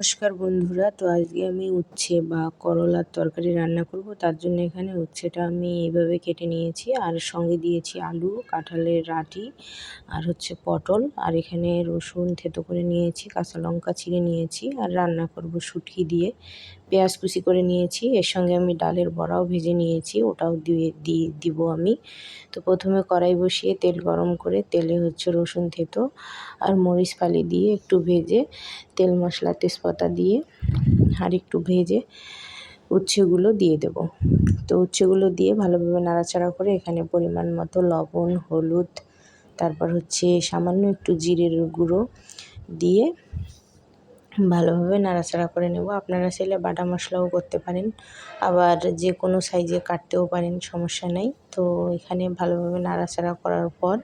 নমস্কার বন্ধুরা। তো আজকে আমি উচ্ছে বা করলার তরকারি রান্না করব। তার জন্য এখানে উচ্ছেটা আমি এইভাবে কেটে নিয়েছি। আর সঙ্গে দিয়েছি আলু, কাঁঠালের রাটি আর হচ্ছে পটল। আর এখানে রসুন থেতো করে নিয়েছি, কাঁচা লঙ্কা ছিঁড়ে নিয়েছি। আর রান্না করব শুটকি দিয়ে। পেঁয়াজ কুচি করে নিয়েছি, এর সঙ্গে আমি ডালের বড়াও ভেজে নিয়েছি, ওটাও দিয়ে দিয়ে দিব আমি। তো প্রথমে কড়াই বসিয়ে তেল গরম করে, তেলে হচ্ছে রসুন থেতো আর মরিচ ফালি দিয়ে একটু ভেজে, তেল মশলা, তেজপাতা দিয়ে আর একটু ভেজে উচ্ছেগুলো দিয়ে দেব। তো উচ্ছেগুলো দিয়ে ভালোভাবে নাড়াচাড়া করে এখানে পরিমাণ মতো লবণ, হলুদ, তারপর হচ্ছে সামান্য একটু জিরের গুঁড়ো দিয়ে ভালোভাবে নাড়াচাড়া করে নেব। আপনারা চাইলে বাটা মশলাও করতে পারেন, আবার যে কোনো সাইজে কাটতেও পারেন, সমস্যা নেই। তো এখানে ভালোভাবে নাড়াচাড়া করার পর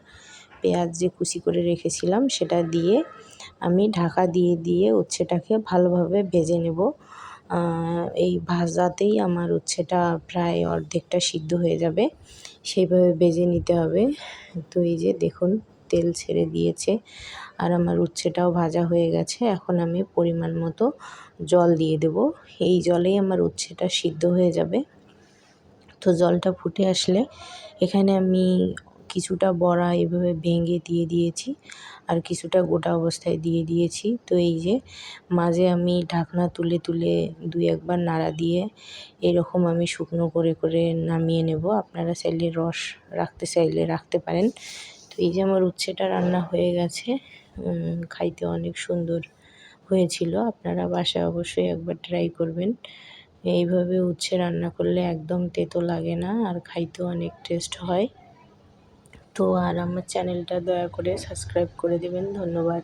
পেঁয়াজ যে কুচি করে রেখেছিলাম সেটা দিয়ে আমি ঢাকা দিয়ে দিয়ে উচ্ছেটাকে ভালোভাবে ভেজে নেব। এই ভাজাতেই আমার উচ্ছেটা প্রায় অর্ধেকটা সিদ্ধ হয়ে যাবে। সেইভাবে ভেজে নিতে হবে। তো এই যে দেখুন তেল ছেড়ে দিয়েছে। আর আমার উচ্ছেটাও ভাজা হয়ে গেছে। এখন আমি পরিমাণ মতো জল দিয়ে দেব। এই জলেই আমার উচ্ছেটা সিদ্ধ হয়ে যাবে। তো জলটা ফুটে আসলে এখানে আমি কিছুটা বড়া এভাবে ভেঙে দিয়ে দিয়েছি আর কিছুটা গোটা অবস্থায় দিয়ে দিয়েছি। তো এই যে মাঝে আমি ঢাকনা তুলে তুলে দুই একবার নাড়া দিয়ে এরকম আমি শুকনো করে করে নামিয়ে নেব। আপনারা চাইলে রস রাখতে, চাইলে রাখতে পারেন। তো এই যে আমার উচ্ছেটা রান্না হয়ে গেছে খাইতে অনেক সুন্দর হয়েছিল। আপনারা বাসায় অবশ্যই একবার ট্রাই করবেন। এইভাবে উচ্ছে রান্না করলে একদম তেতো লাগে না আর খাইতে অনেক টেস্ট হয়। তো আর আমার চ্যানেলটা দয়া করে সাবস্ক্রাইব করে দেবেন। ধন্যবাদ।